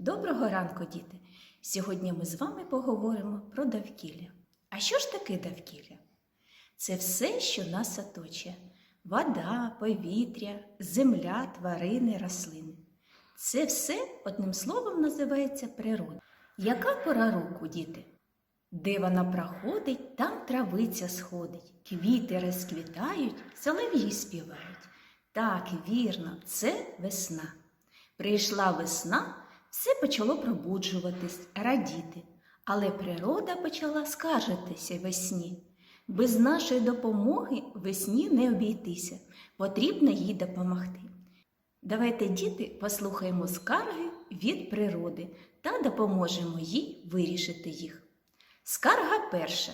Доброго ранку, діти! Сьогодні ми з вами поговоримо про довкілля. А що ж таке довкілля? Це все, що нас оточує: вода, повітря, земля, тварини, рослини. Це все одним словом називається природа. Яка пора року, діти? Де вона проходить, там травиця сходить, квіти розквітають, солов'ї співають. Так, вірно, це весна. Прийшла весна, все почало пробуджуватись, радіти, але природа почала скаржитися весні. Без нашої допомоги весні не обійтися, потрібно їй допомогти. Давайте, діти, послухаємо скарги від природи та допоможемо їй вирішити їх. Скарга перша.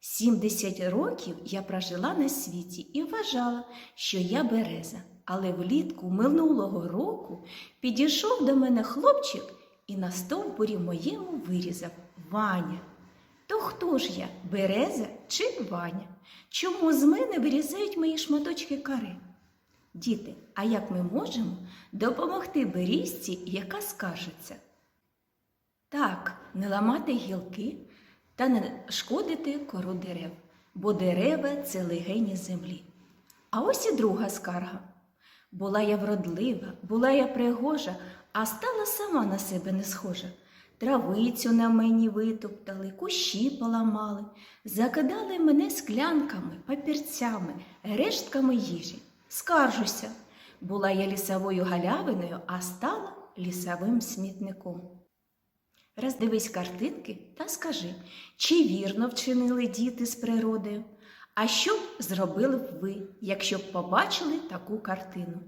70 років я прожила на світі і вважала, що я береза. Але влітку минулого року підійшов до мене хлопчик і на стовбурі моєму вирізав Ваня. То хто ж я, береза чи Ваня? Чому з мене вирізають мої шматочки кари? Діти, а як ми можемо допомогти берізці, яка скаржиться? Так, не ламати гілки та не шкодити кору дерев, бо дерева це легені землі. А ось і друга скарга. Була я вродлива, була я пригожа, а стала сама на себе не схожа. Травицю на мені витоптали, кущі поламали, закидали мене склянками, папірцями, рештками їжі. Скаржуся, була я лісовою галявиною, а стала лісовим смітником. Роздивись картинки та скажи, чи вірно вчинили діти з природою? А що б зробили б ви, якщо б побачили таку картину?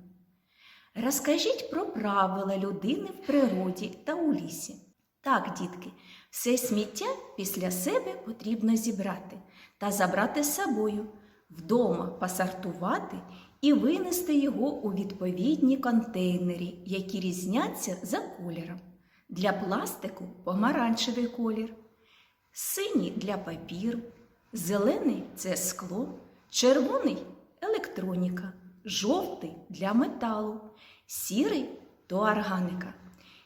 Розкажіть про правила людини в природі та у лісі. Так, дітки, все сміття після себе потрібно зібрати та забрати з собою, вдома посортувати і винести його у відповідні контейнери, які різняться за кольором. Для пластику помаранчевий колір, синій для папіру, зелений це скло, червоний електроніка, жовтий для металу, сірий то органіка.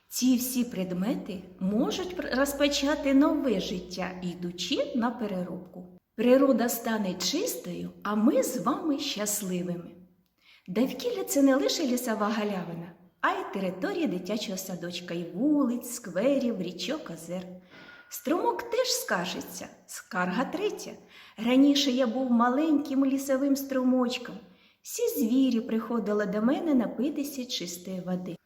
Ці всі предмети можуть розпочати нове життя, йдучи на переробку. Природа стане чистою, а ми з вами щасливими. Довкілля це не лише лісова галявина, а й територія дитячого садочка, і вулиць, скверів, річок, озер. Струмок теж скажеться, скарга третя. Раніше я був маленьким лісовим струмочком. Всі звірі приходили до мене напитися чистої води.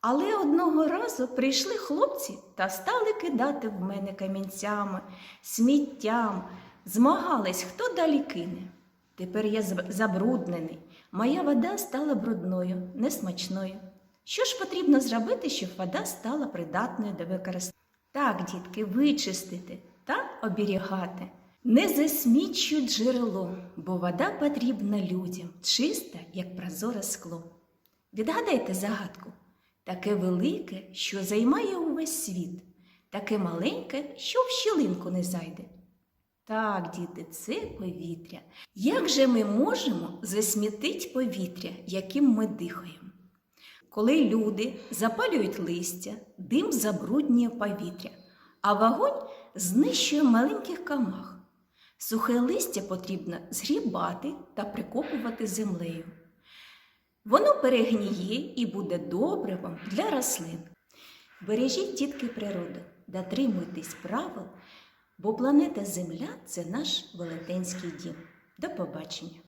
Але одного разу прийшли хлопці та стали кидати в мене камінцями, сміттям, змагались, хто далі кине. Тепер я забруднений. Моя вода стала брудною, несмачною. Що ж потрібно зробити, щоб вода стала придатною до використання? Так, дітки, вичистити та оберігати. Не засмічуй джерело, бо вода потрібна людям, чиста, як прозоре скло. Відгадайте загадку таке велике, що займає увесь світ, таке маленьке, що в щілинку не зайде. Так, діти, це повітря. Як же ми можемо засмітити повітря, яким ми дихаємо? Коли люди запалюють листя, дим забруднює повітря, а вогонь знищує маленьких камах. Сухе листя потрібно згрібати та прикопувати землею. Воно перегніє і буде добривом для рослин. Бережіть дітки природу, дотримуйтесь правил, бо планета Земля це наш велетенський дім. До побачення!